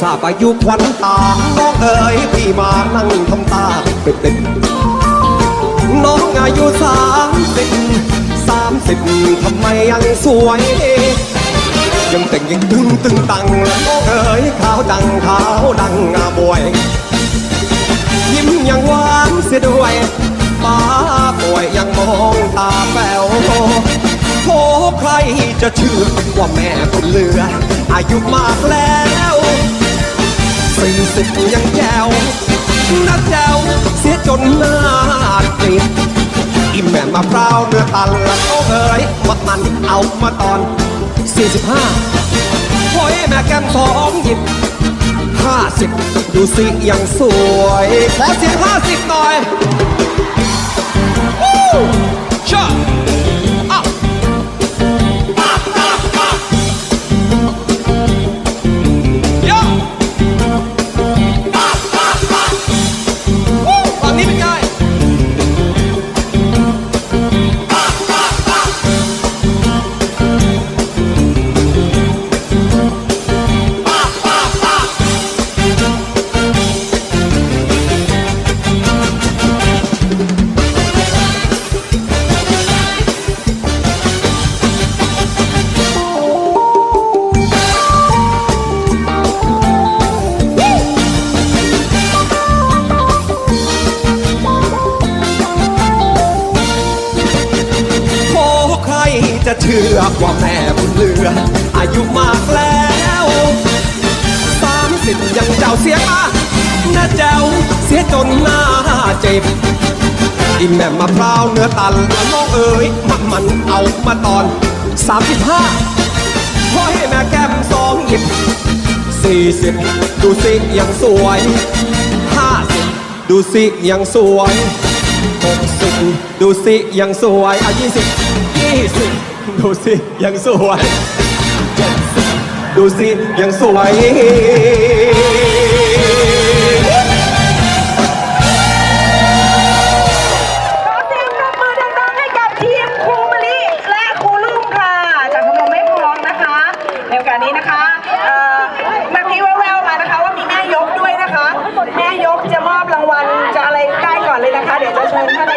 ทราบอายุขวัญตาน้องเอ๋ยพี่มานั่งทำตาเป็นติ๊นน้องอายุสามสิบสามสิบทำไมยังสวย ยังแต่งยังตึงตึงตังน้องเอ๋ยขาวดังขาวดังงาบวย ยิ้มยังหวานเสียด้วยป้าป่วยยังมองตาแป๋วโหใครจะเชื่อว่าแม่คนเลือ อายุมากแล้ว สี่สิบยังแจวนัดแจวเสียจนหน้าติดอิ่มแม่มาเปล่าเนื้อตันหลือโอ้เอ๋ยวัดมันเอามาตอนสี่สิบห้าหอยแม่แก้มสองหยิบห้าสิบดูสิยังสวย ขอเสียสิบหน่อย เชื่อว่าแม่บุญเรือ อายุมากแล้วสามสิบยังเจ้าเสียมาหน้าเจ้าเสียจนหน้าเจ็บอิมแม่มาเปล่าเนื้อตันแน้องเอ๋ยมันมันเอามาตอนสามสิบห้าขอให้แม่แก้มสองหยิบสี่สิบดูสิยังสวยห้าสิบดูสิยังสวยหกสิบดูสิยังสวยอะยี่สิบยี่สิบ ดูสิยังสวย ดูสิยังสวย ขอเสียงปรบมือดังๆให้กับทีมครูมะลิและครูลุงค่ะ จากชมรมไม่พองนะคะ ในโอกาสนี้นะคะเอ่อมื่อกี้แววๆมานะคะว่ามีแม่ยกด้วยนะคะ แม่ยกจะมอบรางวัลจะอะไรได้ก่อนเลยนะคะ เดี๋ยวจะเชิญท่าน